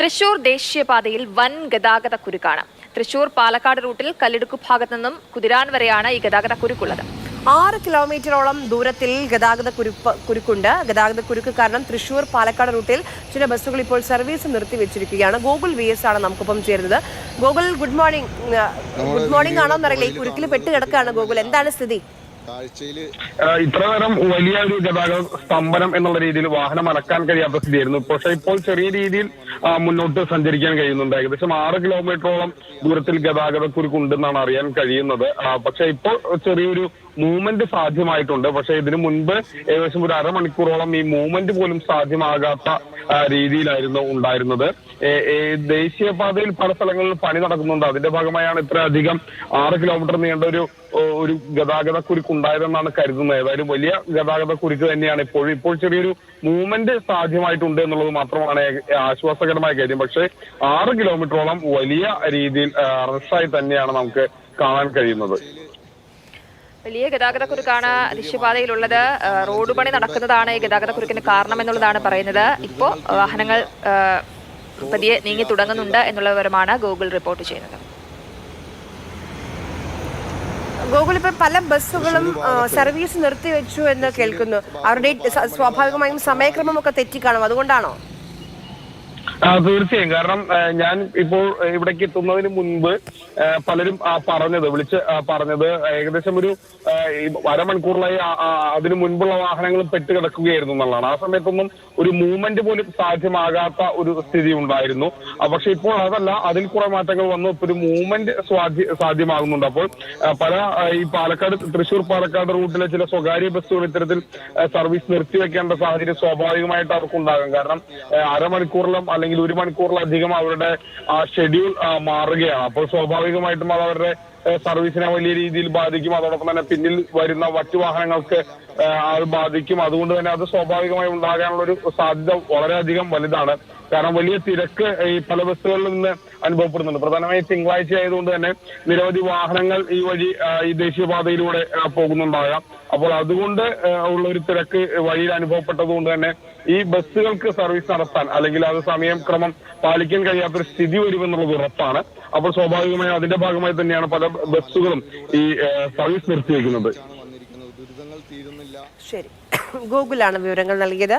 തൃശൂർ ദേശീയപാതയിൽ വൻ ഗതാഗത കുരുക്കാണ്. തൃശൂർ പാലക്കാട് റൂട്ടിൽ കല്ലിടുക്കു ഭാഗത്തു നിന്നും കുതിരാൻ വരെയാണ് ഈ ഗതാഗത കുരുക്കുള്ളത്. ആറ് കിലോമീറ്ററോളം ദൂരത്തിൽ ഗതാഗത കുരുപ്പ് കുരുക്കുണ്ട്. ഗതാഗത കുരുക്ക് കാരണം തൃശൂർ പാലക്കാട് റൂട്ടിൽ ചില ബസ്സുകൾ ഇപ്പോൾ സർവീസ് നിർത്തിവെച്ചിരിക്കുകയാണ്. ഗോകുൽ വി എസ് ആണ് നമുക്കൊപ്പം ചേരുന്നത്. Gokul good morning good morning ആണോ എന്നറിയില്ല ഈ കുരുക്കിൽ പെട്ട് കിടക്കുകയാണ് ഗോകുൽ. എന്താണ് സ്ഥിതി? ഇത്ര നേരം വലിയ ഒരു ഗതാഗത സ്തംഭനം എന്നുള്ള രീതിയിൽ വാഹനം അടക്കാൻ കഴിയാത്ത സ്ഥിതിയായിരുന്നു. പക്ഷേ ഇപ്പോൾ ചെറിയ രീതിയിൽ മുന്നോട്ട് സഞ്ചരിക്കാൻ കഴിയുന്നുണ്ട്. ഏകദേശം ആറ് കിലോമീറ്ററോളം ദൂരത്തിൽ ഗതാഗത കുരുക്കുണ്ടെന്നാണ് അറിയാൻ കഴിയുന്നത്. പക്ഷെ ഇപ്പോൾ ചെറിയൊരു മൂവ്മെന്റ് സാധ്യമായിട്ടുണ്ട്. പക്ഷെ ഇതിനു മുൻപ് ഏകദേശം ഒരു അരമണിക്കൂറോളം ഈ മൂവ്മെന്റ് പോലും സാധ്യമാകാത്ത രീതിയിലായിരുന്നു ഉണ്ടായിരുന്നത്. ദേശീയപാതയിൽ പല സ്ഥലങ്ങളിൽ പണി നടക്കുന്നുണ്ട്. അതിന്റെ ഭാഗമായാണ് ഇത്ര അധികം ആറ് കിലോമീറ്റർ നീണ്ട ഒരു ഒരു ഗതാഗത കുരുക്ക് ഉണ്ടായതെന്നാണ് കരുതുന്നത്. ഏതായാലും വലിയ ഗതാഗത കുരുക്ക് തന്നെയാണ് ഇപ്പോഴും. ഇപ്പോൾ ചെറിയൊരു മൂവ്മെന്റ് സാധ്യമായിട്ടുണ്ട് എന്നുള്ളത് മാത്രമാണ് ആശ്വാസകരമായ കാര്യം. പക്ഷേ ആറ് കിലോമീറ്ററോളം വലിയ രീതിയിൽ റഷായി തന്നെയാണ് നമുക്ക് കാണാൻ കഴിയുന്നത്. വലിയ ഗതാഗത കുരുക്കാണ് ദേശീയപാതയിലുള്ളത് റോഡ് പണി നടക്കുന്നതാണ് ഈ ഗതാഗത കുരുക്കിന് കാരണം എന്നുള്ളതാണ് പറയുന്നത്. ഇപ്പോൾ വാഹനങ്ങൾ പതിയെ നീങ്ങി തുടങ്ങുന്നുണ്ട് എന്നുള്ള വിവരമാണ് ഗൂഗിൾ റിപ്പോർട്ട് ചെയ്യുന്നത്. ഗൂഗിൾ ഇപ്പൊ പല ബസ്സുകളും സർവീസ് നിർത്തിവെച്ചു എന്ന് കേൾക്കുന്നു. അവരുടെ സ്വാഭാവികമായും സമയക്രമമൊക്കെ തെറ്റിക്കാണും. അതുകൊണ്ടാണോ? തീർച്ചയായും. കാരണം ഞാൻ ഇപ്പോൾ ഇവിടേക്ക് എത്തുന്നതിന് മുൻപ് പലരും പറഞ്ഞത് വിളിച്ച് പറഞ്ഞത് ഏകദേശം ഒരു അരമണിക്കൂറിലായി അതിനു മുൻപുള്ള വാഹനങ്ങൾ പെട്ട് കിടക്കുകയായിരുന്നു എന്നുള്ളതാണ്. ആ സമയത്തൊന്നും ഒരു മൂവ്മെന്റ് പോലും സാധ്യമാകാത്ത ഒരു സ്ഥിതി ഉണ്ടായിരുന്നു. പക്ഷെ ഇപ്പോൾ അതല്ല അതിൽ കുറെ മാറ്റങ്ങൾ വന്നു. ഇപ്പൊ ഒരു മൂവ്മെന്റ് സാധ്യമാകുന്നുണ്ട്. അപ്പോൾ പല ഈ പാലക്കാട് തൃശൂർ പാലക്കാട് റൂട്ടിലെ ചില സ്വകാര്യ ബസ്സുകൾ ഇത്തരത്തിൽ സർവീസ് നിർത്തിവെക്കേണ്ട സാഹചര്യം സ്വാഭാവികമായിട്ട് അവർക്കുണ്ടാകും. കാരണം ആ, അരമണിക്കൂറിലും അല്ലെങ്കിൽ ഒരു മണിക്കൂറിലധികം അവരുടെ ആ ഷെഡ്യൂൾ മാറുകയാണ്. അപ്പോൾ സ്വാഭാവികമായിട്ടും അത് അവരുടെ സർവീസിനെ വലിയ രീതിയിൽ ബാധിക്കും. അതോടൊപ്പം തന്നെ പിന്നിൽ വരുന്ന മറ്റു വാഹനങ്ങൾക്ക് അത് ബാധിക്കും. അതുകൊണ്ട് തന്നെ അത് സ്വാഭാവികമായി ഉണ്ടാകാനുള്ള ഒരു സാധ്യത വളരെയധികം വലുതാണ്. കാരണം വലിയ തിരക്ക് ഈ പല ബസ്സുകളിൽ നിന്ന് അനുഭവപ്പെടുന്നുണ്ട്. പ്രധാനമായും തിങ്കളാഴ്ച ആയതുകൊണ്ട് തന്നെ നിരവധി വാഹനങ്ങൾ ഈ വഴി ഈ ദേശീയപാതയിലൂടെ പോകുന്നുണ്ടാകാം. അപ്പോൾ അതുകൊണ്ട് ഉള്ള ഒരു തിരക്ക് വഴിയിൽ അനുഭവപ്പെട്ടതുകൊണ്ട് തന്നെ ഈ ബസ്സുകൾക്ക് സർവീസ് നടത്താൻ അല്ലെങ്കിൽ അത് സമയം ക്രമം പാലിക്കാൻ കഴിയാത്തൊരു സ്ഥിതി വരുമെന്നുള്ളത് ഉറപ്പാണ്. അപ്പോൾ സ്വാഭാവികമായും അതിന്റെ ഭാഗമായി തന്നെയാണ് പല ബസ്സുകളും ഈ സർവീസ് നിർത്തിവെക്കുന്നത്. വന്നിരിക്കുന്നത്. ദുരിതങ്ങൾ തീരുന്നില്ല. ശരി. ഗൂഗിളാണ് വിവരങ്ങൾ നൽകിയത്.